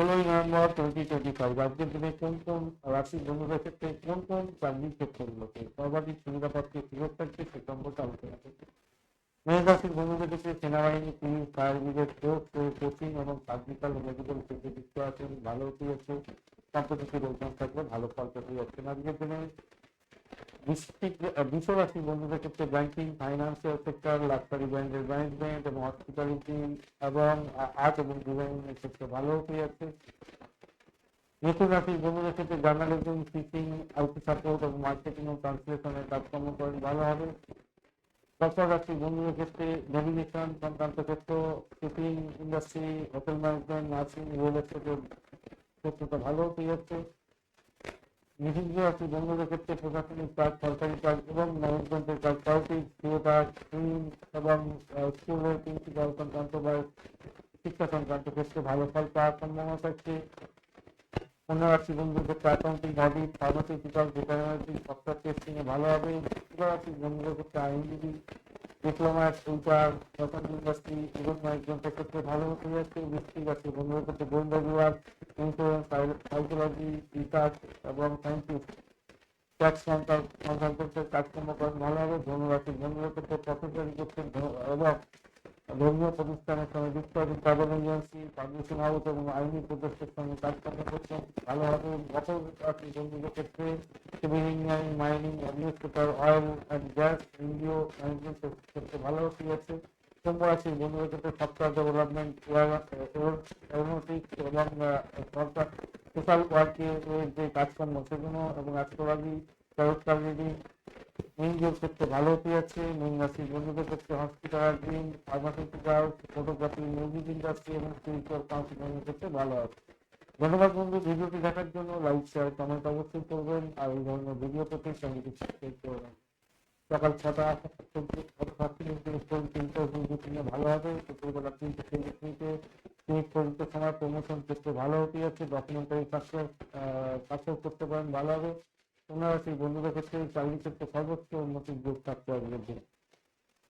ষোলোই November twenty twenty five আজকের দিনে কোন কোন রাশির বন্ধুদের ক্ষেত্রে কোন কোন চাকরির ক্ষেত্রগুলোতে সর্বাধিক সুবিধাপত্র সুযোগ থাকছে, সে সম্পর্কে আলোচনা করছে মেষ রাশির বন্ধুদের ক্ষেত্রে সেনাবাহিনী, police, fire brigade court coaching এবং সার্জিক্যাল মেডিকেল ক্ষেত্রে যুক্ত আছেন, ভালো হতে যাচ্ছে সাম্প্রতিক রোগ থাকলে ভালো ফল পেতে যাচ্ছেন আজকের দিনে বৃষ্টিক বিশ্ব রাশির বন্ধুদের ক্ষেত্রে ব্যাংকিং ফাইন্যান্সিয়াল সেক্টর লাক্সারি ব্র্যান্ডের ম্যানেজমেন্ট এবং হসপিটালিটি এবং আর্ট এবং ডিজাইনিং এর ক্ষেত্রে ভালো হতে যাচ্ছে রাশির বন্ধুদের ক্ষেত্রে জার্নালিজম টিচিং আইটি সাপোর্ট এবং মার্কেটিং ও ট্রান্সলেশনের কাজকর্ম করেন, ভালো হবে। রাশির বন্ধুদের ক্ষেত্রে নেভিগেশন সংক্রান্ত ক্ষেত্র shipping industry hotel management nursing real এস্টেটের ক্ষেত্রটা ভালো যাচ্ছে নিষিদ্ধ বন্ধুদের ক্ষেত্রে প্রশাসনিক কাজ, সরকারি কাজ এবং ম্যানেজমেন্টের কাজ পলিটিক্স থিয়েটার ফিল্ম এবং স্কুলের প্রিন্সিপাল সংক্রান্ত বা শিক্ষা সংক্রান্ত ক্ষেত্রে ভালো ফল পাওয়ার সম্ভাবনা থাকছে। অন্য বন্ধুদের ক্ষেত্রে accounting audit pharmaceutical veterinary software testing এ ভালো হবে। রাশি বন্ধুদের ক্ষেত্রে আইনজীবী diplomat teacher fashion industry event ম্যানেজমেন্টের ক্ষেত্রে ভালো হতে যাচ্ছে। বৃষ্টিক রাশি বন্ধুদের ক্ষেত্রে গোয়েন্দা বিভাগ ইন্স্যুরেন্স সাইকোলজি রিসার্চ এবং সায়েন্টিস্ট ট্যাক্স সংক্রান্ত কাজকর্ম করেন ভালো হবে ধনুরাশি বন্ধুদের ক্ষেত্রে প্রফেসরি করছেন এবং ধর্মীয় প্রতিষ্ঠানের সঙ্গে যুক্ত আছে ট্রাভেল এজেন্সি পাবলিশিং হাউস এবং আইনি প্রতিষ্ঠানের সঙ্গে কাজকর্ম করছেন। ভালো হবে মকর রাশি বন্ধুদের ক্ষেত্রে civil engineering mining administrator oil and gas NGO management ক্ষেত্রে ভালো যাচ্ছে কুম্ভ রাশির বন্ধুদের ক্ষেত্রে সফটওয়্যার ডেভেলপমেন্ট এরোনটিক্স এবং সরকার সোশ্যাল ওয়ার্কের যে কাজকর্ম সেগুলো এবং চরৎকার রিডিং এনজিওর ক্ষেত্রে ভালো হতে যাচ্ছে মীন রাশির বন্ধুদের ক্ষেত্রে hospital hospitality pharmaceutical photography music industry এবং স্পিরিচুয়াল কাউন্সিলিং এর ক্ষেত্রে ভালো আছে ধন্যবাদ বন্ধু, ভিডিওটি দেখার জন্য লাইক শেয়ার কমেন্ট অবশ্যই করবেন আর এই ধরনের ভিডিও পেতে চ্যানেলটি সাবস্ক্রাইব করবেন সকাল ছটা সাতটি তিনটে তিনে ভালো হবে। দুপুরবেলা তিনটে চল্লিশ মিনিট পর্যন্ত সময় প্রমোশন ক্ষেত্রে ভালো হতে যাচ্ছে ডকুমেন্টারি সাকসেস সাকসেস করতে পারেন, ভালো হবে। ওনারা সেই বন্ধুদের ক্ষেত্রে চাকরি ক্ষেত্রে সর্বোচ্চ উন্নতির যোগ থাকতে হবে।